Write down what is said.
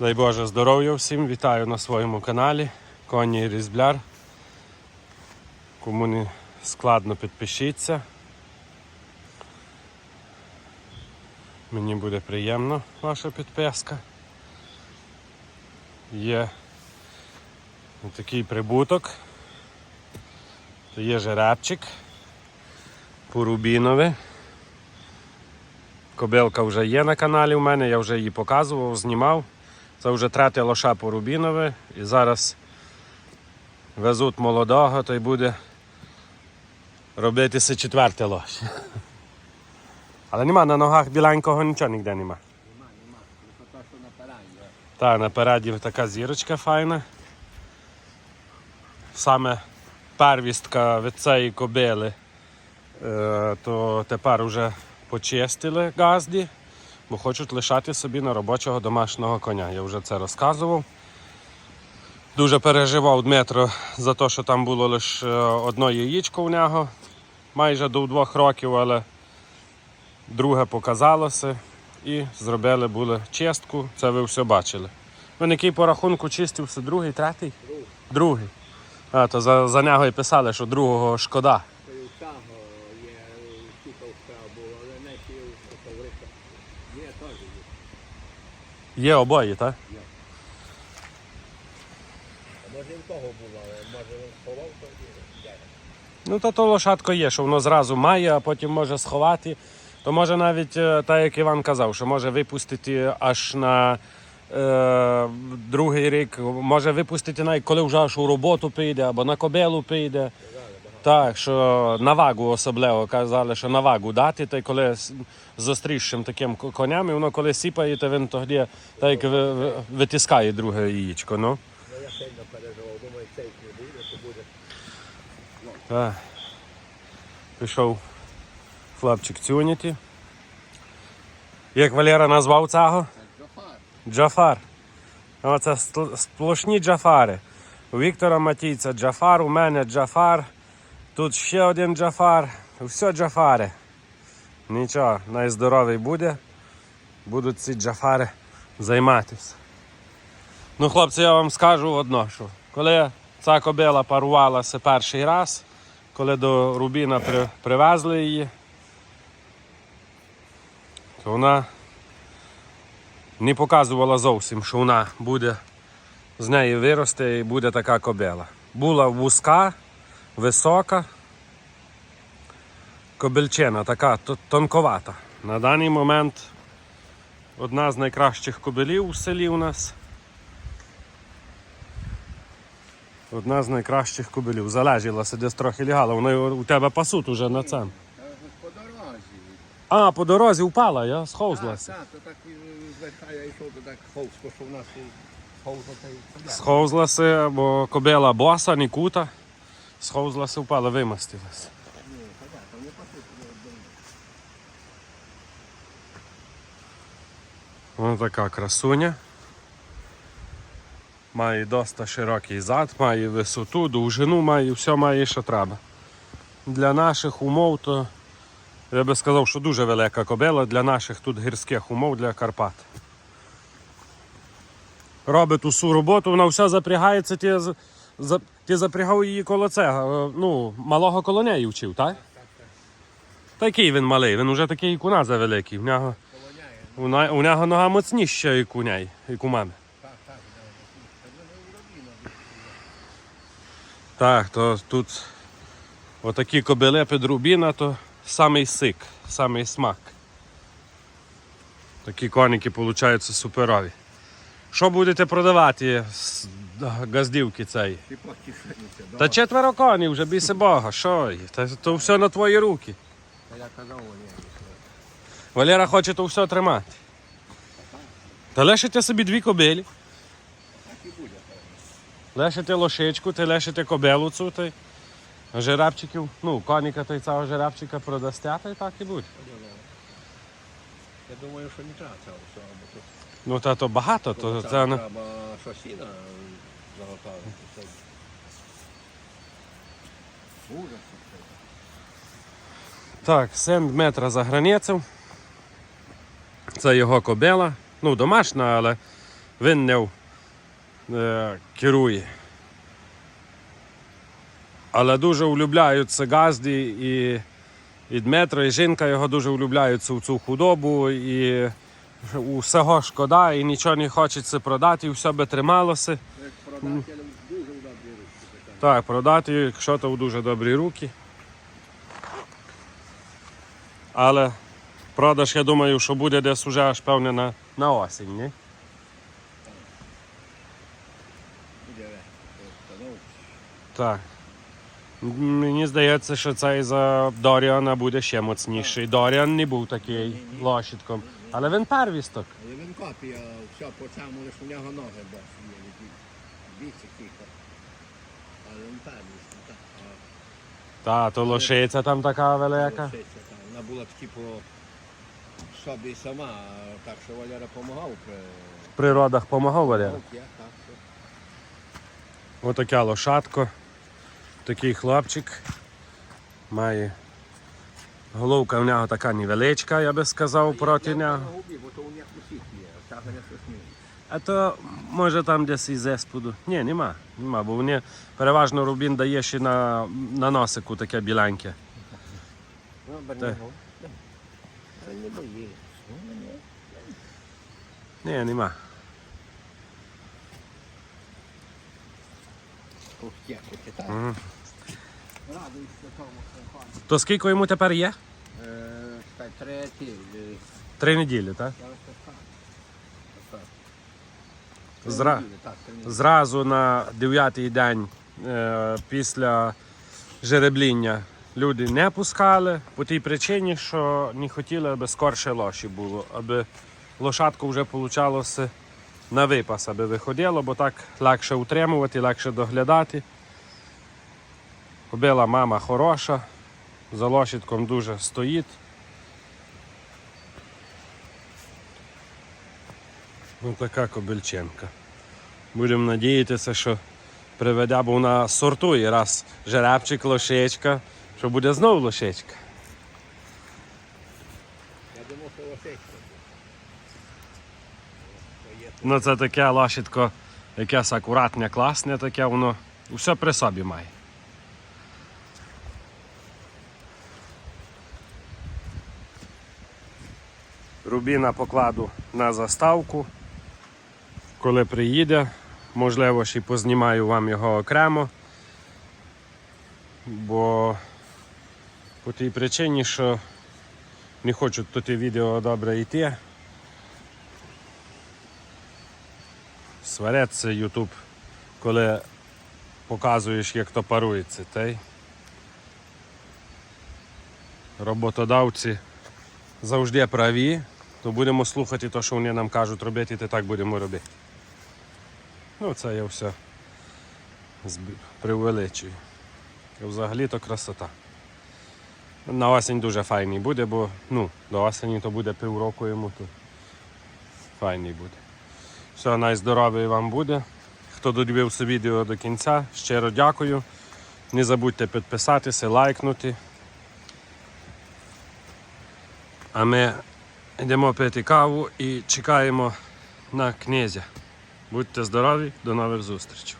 Дай Боже здоров'я всім, вітаю на своєму каналі Коні Різбляр. Кому не складно підпишіться. Мені буде приємно ваша підписка. Є такий прибуток. То є жеребчик порубінове. Кобилка вже є на каналі у мене, я вже її показував, знімав. Це вже третя лоша по Рубінове. І зараз везуть молодого, то й буде робитися четверте лош. Але нема на ногах біленького нічого ніде нема. Нема, нема. Тільки що на параді. Та, напереді така зірочка файна. Саме первістка від цієї кобили, е, то тепер вже почистили газді, бо хочуть лишати собі на робочого домашнього коня. Я вже це розказував. Дуже переживав Дмитро за те, що там було лише е, одно яєчко у нього майже до двох років, але друге показалося і зробили були чистку. Це ви все бачили. Він який по рахунку чистився, другий, третій? Другий. Другий. А, то за, за нього і писали, що другого шкода. То й у цього є кілька справ було, але не ті у Павлика. Є теж є. Є обоє, так? А може і в того було, але може він сховав то є. Ну, то то лошадко є, що воно зразу має, а потім може сховати. То може навіть, е, так як Іван казав, що може випустити аж на е, другий рік, може випустити навіть коли вже аж у роботу піде або на кобилу піде. Так, що на вагу особливо казали, що на вагу дати, та й коли з острішим таким коням, і воно коли сіпає, то він тоді так витискає друге яєчко. Ну. Я сильно переживав, думаю, цей не буде, то буде. Так. Пішов хлопчик цюніти. Як Валера назвав цього? Це Джофар. Джафар. Оце сплошні джафари. У Віктора Матійця Джафар, у мене Джафар. Тут ще один Джафар. Все Джафари. Нічого, найздоровий буде. Будуть ці Джафари займатися. Ну, хлопці, я вам скажу одно, що коли ця кобила парувалася перший раз, коли до Рубіна при, привезли її, то вона не показувала зовсім, що вона буде з неї виросте і буде така кобила. Була вузька, висока, кобильчина, така тонковата. На даний момент одна з найкращих кобилів у селі у нас. Одна з найкращих кобилів. Залежалася десь трохи лягала. Вони у тебе пасуть уже на. Та по дорозі. А, по дорозі впала, я сховзлася. Так, то так звертає, я йшов, то так ховсько, що в нас туди. Сховзлася, бо кобила боса, не кута. Сховзлася, впала, пасуть. Ось така красуня. Має доста широкий зад, має висоту, довжину має, все має, що треба. Для наших умов, то я би сказав, що дуже велика кобила для наших тут гірських умов для Карпат. Робить усю роботу, вона все запрягається, з- за- ти запрягав її коло цього, е, ну, малого коло неї вчив, так? Такий він малий, він вже такий як у нас великий. В нього у, на- у нього нога моцніша, як у неї, як у мами. Так, то тут отакі кобили під рубіна, то самий сик, самий смак. Такі коніки получаються суперові. Що будете продавати газдівки да? Та четверо конів, вже біси Бога, що? Та то все на твої руки. Та я казав. Валера хоче то все тримати. Та лишите собі дві кобилі. Так і буде. Лишите лошичку, ти лишите кобилу цю, ти жеребчиків, ну, коніка та й цього жеребчика продасте, та й так і буде. Я думаю, що не всього, бо тут Ну, та то багато, то це не. треба шосіна заготовити. Це Ужас. Так, 7 метра за границю. Це його кобила. Ну, домашня, але виннев е, керує. Але дуже улюбляються газді і, і Дмитро, і жінка його дуже улюбляються в цю худобу. І усього шкода, і нічого не хочеться продати, і все би трималося. Як продати, в добрі руки. Так, продати, якщо то в дуже добрі руки. Але продаж, я думаю, що буде десь уже аж певне на, на осінь, ні? Так. Мені здається, що цей за Доріана буде ще моцніший. Доріан не був такий лошадком. Але він первісток. Але він копія, все по цьому, лише у нього ноги босі є, кілька. Але він певність, так. Та, то лошиця там така велика. лошиця, та, Вона була типу собі сама, так що Валера допомагав при В природах помагав Валера. Я, так. Отаке лошадко. Такий хлопчик. Має. Головка в нього така невеличка, я би сказав, проти нього. А то може там десь із есподу. Ні, нема. Нема, бо вони переважно рубін дає ще на, на носику таке біленьке. Так. Ні. Нема. Ух, То скільки йому тепер є? Е, е, Три неділі, так? Так. Зра... Три неділі, так, три. Зразу на дев'ятий день е, після жеребління люди не пускали по тій причині, що не хотіли, аби скорше лоші було, аби лошадку вже получалося на випас, аби виходило, бо так легше утримувати, легше доглядати. Кобила мама хороша, за лошадком дуже стоїть. Ось така кобильченка. Будемо надіятися, що приведе, бо вона сортує раз жеребчик, лошечка, що буде знову лошечка. Я думав, що лошечка. Ну це таке лошадко, якесь акуратне, класне таке, воно все при собі має. Рубіна покладу на заставку. Коли приїде, можливо, ще й познімаю вам його окремо. Бо по тій причині, що не хочу тут і відео добре йти. Свареться Ютуб, коли показуєш, як то парується. Та роботодавці завжди праві, то будемо слухати те, що вони нам кажуть робити, і так будемо робити. Ну, це я все преувеличую. Взагалі то красота. На осінь дуже файний буде, бо ну, до осені то буде півроку йому, то файний буде. Все, найздоров'я вам буде. Хто додивився відео до кінця, щиро дякую. Не забудьте підписатися, лайкнути. А ми йдемо пити каву і чекаємо на князя. Будьте здорові, до нових зустрічей.